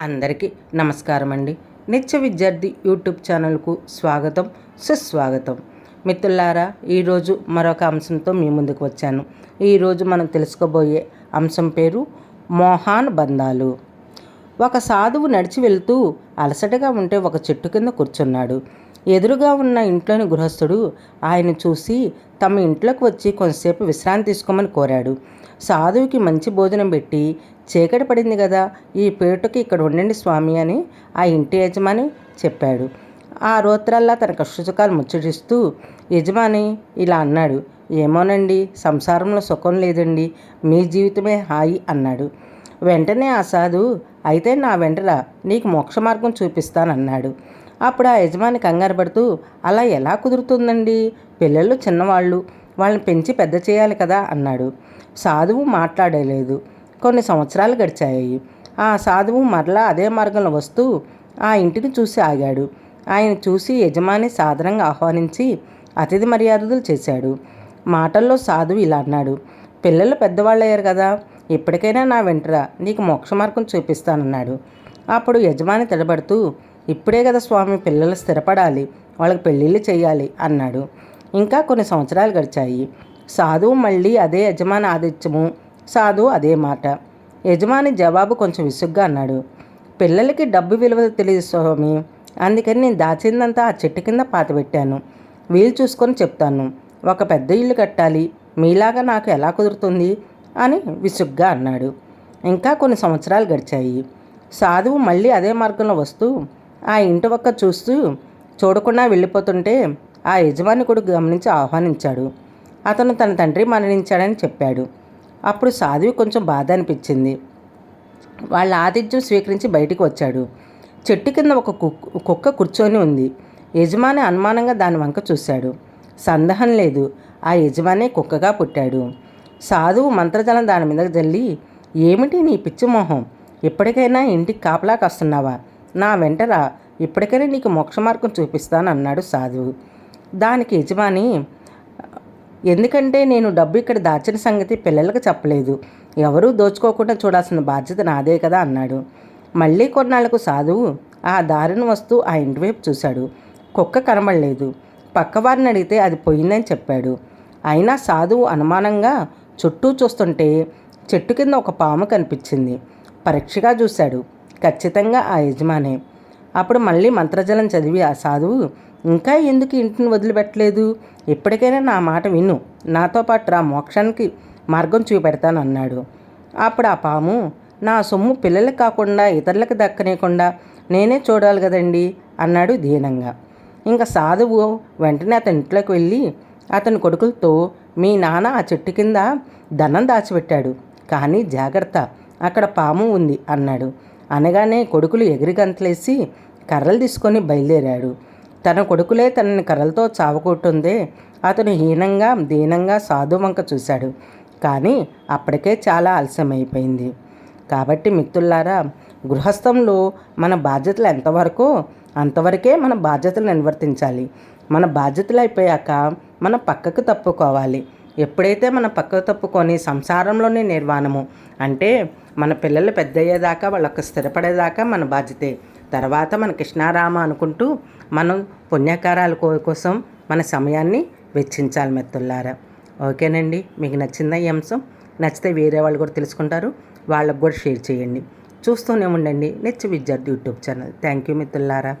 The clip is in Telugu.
అందరికీ నమస్కారం అండి నిత్య విద్యార్థి యూట్యూబ్ ఛానల్కు స్వాగతం సుస్వాగతం. మిత్రులారా ఈరోజు మరొక అంశంతో మీ ముందుకు వచ్చాను. ఈరోజు మనం తెలుసుకోబోయే అంశం పేరు మోహాన్ బంధాలు. ఒక సాధువు నడిచి వెళ్తూ అలసటగా ఉంటే ఒక చెట్టు కింద కూర్చున్నాడు. ఎదురుగా ఉన్న ఇంట్లోని గృహస్థుడు ఆయన చూసి తమ ఇంట్లోకి వచ్చి కొంతసేపు విశ్రాంతి తీసుకోమని కోరాడు. సాధువుకి మంచి భోజనం పెట్టి చీకటి పడింది కదా ఈ పేటకి ఇక్కడ ఉండండి స్వామి అని ఆ ఇంటి యజమాని చెప్పాడు. ఆ రోత్రల్లా తన కష్టసుఖాలు ముచ్చటిస్తూ యజమాని ఇలా అన్నాడు ఏమోనండి సంసారంలో సుఖం లేదండి మీ జీవితమే హాయి అన్నాడు. వెంటనే ఆ సాధు అయితే నా వెంటరా నీకు మోక్ష మార్గం చూపిస్తానన్నాడు. అప్పుడు ఆ యజమాని కంగారు పడుతూ అలా ఎలా కుదురుతుందండి? పిల్లలు చిన్నవాళ్ళు వాళ్ళని పెంచి పెద్ద చేయాలి కదా అన్నాడు. సాధువు మాట్లాడలేదు. కొన్ని సంవత్సరాలు గడిచాయి. ఆ సాధువు మరలా అదే మార్గంలో వస్తూ ఆ ఇంటిని చూసి ఆగాడు. ఆయన చూసి యజమాని సాధారణంగా ఆహ్వానించి అతిథి మర్యాదలు చేశాడు. మాటల్లో సాధువు ఇలా అన్నాడు పిల్లలు పెద్దవాళ్ళయ్యారు కదా ఇప్పటికైనా నా వెంటరా నీకు మోక్ష మార్గం చూపిస్తానన్నాడు. అప్పుడు యజమాని తడబడుతూ ఇప్పుడే కదా స్వామి పిల్లలు స్థిరపడాలి వాళ్ళకి పెళ్ళిళ్ళు చేయాలి అన్నాడు. ఇంకా కొన్ని సంవత్సరాలు గడిచాయి. సాధువు మళ్ళీ అదే యజమాని ఆదిత్యము సాధువు అదే మాట. యజమాని జవాబు కొంచెం విసుగ్గా అన్నాడు. పిల్లలకి డబ్బు విలువ తెలియదు స్వామి. అందుకని నేను దాచిందంతా ఆ చెట్టు కింద పాతబెట్టాను వీలు చూసుకొని చెప్తాను. ఒక పెద్ద ఇల్లు కట్టాలి. మీలాగా నాకు ఎలా కుదురుతుంది? అని విసుగ్గా అన్నాడు. ఇంకా కొన్ని సంవత్సరాలు గడిచాయి. సాధువు మళ్ళీ అదే మార్గంలో వస్తూ ఆ ఇంటి ఒక్క చూస్తూ చూడకుండా వెళ్ళిపోతుంటే ఆ యజమాని కొడుకు గమనించి ఆహ్వానించాడు. అతను తన తండ్రి మరణించాడని చెప్పాడు. అప్పుడు సాధువు కొంచెం బాధ అనిపించింది వాళ్ళ ఆతిథ్యం స్వీకరించి బయటికి వచ్చాడు. చెట్టు కింద ఒక కుక్క కూర్చొని ఉంది. యజమాని అనుమానంగా దాని వంక చూశాడు. సందేహం లేదు. ఆ యజమానే కుక్కగా పుట్టాడు. సాధువు మంత్రజలం దాని మీద జల్లి ఏమిటి నీ పిచ్చి మొహం? ఇప్పటికైనా ఇంటికి కాపలాకి వస్తున్నావా నా వెంటరా ఇప్పటికైనా నీకు మోక్ష మార్గం చూపిస్తాను అన్నాడు సాధువు. దానికి యజమాని ఎందుకంటే నేను డబ్బు ఇక్కడ దాచిన సంగతి పిల్లలకు చెప్పలేదు. ఎవరూ దోచుకోకుండా చూడాల్సిన బాధ్యత నాదే కదా అన్నాడు. మళ్ళీ కొన్నాళ్ళకు సాధువు ఆ దారిని వస్తూ ఆ ఇంటి వైపు చూశాడు. కుక్క కనబడలేదు. పక్కవారిని అడిగితే అది పోయిందని చెప్పాడు. అయినా సాధువు అనుమానంగా చుట్టూ చూస్తుంటే చెట్టు కింద ఒక పాము కనిపించింది. పరీక్షగా చూశాడు. ఖచ్చితంగా ఆ యజమానే. అప్పుడు మళ్ళీ మంత్రజలం చదివి ఆ సాధువు ఇంకా ఎందుకు ఇంటిని వదిలిపెట్టలేదు? ఇప్పటికైనా నా మాట విను. నాతో పాటు రా మోక్షానికి మార్గం చూపెడతాను అన్నాడు. అప్పుడు ఆ పాము నా సొమ్ము పిల్లలకు కాకుండా ఇతరులకు దక్కనేయకుండా నేనే చూడాలి కదండి అన్నాడు దీనంగా. ఇంకా సాధువు వెంటనే అతని ఇంట్లోకి వెళ్ళి అతని కొడుకులతో మీ నాన్న ఆ చెట్టు కింద ధనం దాచిపెట్టాడు. కానీ జాగ్రత్త అక్కడ పాము ఉంది అన్నాడు. అనగానే కొడుకులు ఎగిరిగంతలేసి కర్రలు తీసుకొని బయలుదేరాడు. తన కొడుకులే తనని కర్రలతో చావకొట్టుందే అతను హీనంగా దీనంగా సాధు వంక చూశాడు. కానీ అప్పటికే చాలా ఆలస్యమైపోయింది. కాబట్టి మిత్రులారా గృహస్థంలో మన బాధ్యతలు ఎంతవరకు? అంతవరకే మన బాధ్యతలు నిర్వర్తించాలి. మన బాధ్యతలు అయిపోయాక మన పక్కకు తప్పుకోవాలి. ఎప్పుడైతే మన పక్కకు తప్పుకొని సంసారంలోనే నిర్వాణము అంటే మన పిల్లలు పెద్దయ్యేదాకా వాళ్ళకి స్థిరపడేదాకా మన బాధ్యతే. తర్వాత మన కృష్ణారామ అనుకుంటూ మనం పుణ్యకారాల కోసం మన సమయాన్ని వెచ్చించాలి మెత్తుల్లారా. ఓకేనండి మీకు నచ్చిందా ఈ అంశం. నచ్చితే వేరే వాళ్ళు కూడా తెలుసుకుంటారు. వాళ్ళకు కూడా షేర్ చేయండి. చూస్తూనే ఉండండి నెచ్చి విద్యార్థి యూట్యూబ్ ఛానల్. థ్యాంక్ యూ మిత్రులారా